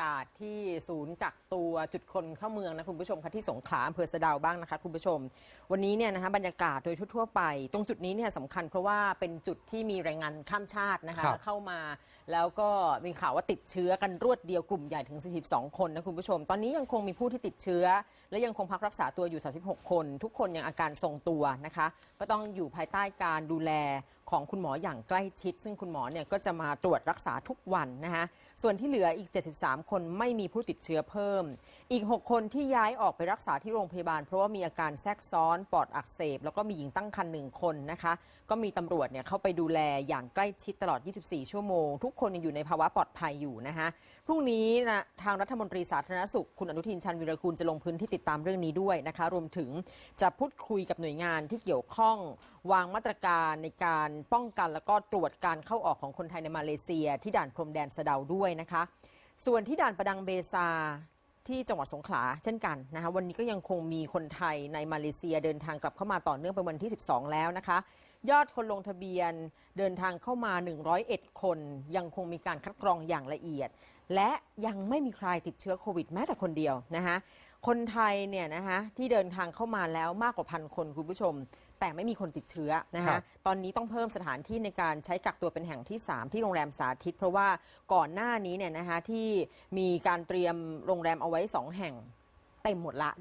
ากาศที่ศูนย์กักตัวจุดคนเข้าเมืองนะคุณผู้ชมคะที่สงขลาอำเภอสะเดาวบ้างนะคะคุณผู้ชม วันนี้เนี่ยนะคะบรรยากาศโดยทั่วๆไป ตรงจุดนี้เนี่ยสำคัญเพราะว่าเป็นจุดที่มีแรงงานข้ามชาตินะคะครับ เข้ามา แล้วก็มีข่าวว่าติดเชื้อกันรวดเดียวกลุ่มใหญ่ถึง 42 คนนะคุณผู้ชม ตอนนี้ยังคงมีผู้ที่ติดเชื้อ และยังคงพักรักษาตัวอยู่ 36 คน ทุกคนยังอาการทรงตัวนะคะ ก็ต้องอยู่ภายใต้การดูแลของคุณหมออย่างใกล้ชิด ซึ่งคุณหมอเนี่ยก็จะมาตรวจรักษาทุกวันนะคะ ส่วนที่เหลืออีก 73คนไม่มีผู้ติดเชื้อเพิ่ม อีก 6 คนที่ย้ายออกไปรักษาที่โรงพยาบาล เพราะว่ามีอาการแทรกซ้อนปอดอักเสบ แล้วก็มีหญิงตั้งครรภ์หนึ่งคนนะคะ ก็มีตำรวจเนี่ยเข้าไปดูแลอย่างใกล้ชิดตลอด 24 ชั่วโมง ทุกคนยังอยู่ในภาวะปลอดภัยอยู่นะคะพรุ่งนี้นะทางรัฐมนตรีสาธารณสุข คุณอนุทินชันวิรกูลจะลงพื้นที่ติดตามเรื่องนี้ด้วยนะคะ รวมถึงจะพูดคุยกับหน่วยงานที่เกี่ยวข้อง วางมาตรการในการป้องกันแล้วก็ตรวจการเข้าออกของคนไทยในมาเลเซีย ที่ด่านพรมแดนสะเดาด้วยนะคะ ส่วนที่ด่านประดังเบซาที่จังหวัดสงขลาเช่นกันนะคะวันนี้ก็ยังคงมีคนไทยในมาเลเซียเดินทางกลับเข้ามาต่อเนื่องเป็นวันที่ 12 แล้วนะคะ ยอดคนลงทะเบียนเดินทางเข้ามา 101 คน ยังคงมีการคัดกรองอย่างละเอียด และยังไม่มีใครติดเชื้อโควิดแม้แต่คนเดียวนะคะคนไทยเนี่ยนะคะที่เดินทางเข้ามาแล้วมากกว่าพันคนคุณผู้ชม แต่ไม่มีคนติดเชื้อนะครัคะบ ตอนนี้ต้องเพิ่มสถานที่ในการใช้กักตัวเป็นแห่งที่ 3 ที่โรงแรมสาธิต เพราะว่าก่อนหน้านี้เนี่ยนะคะที่มีการเตรียมโรงแรมเอาไว้ 2 แห่งเต็มหมดละเรียบ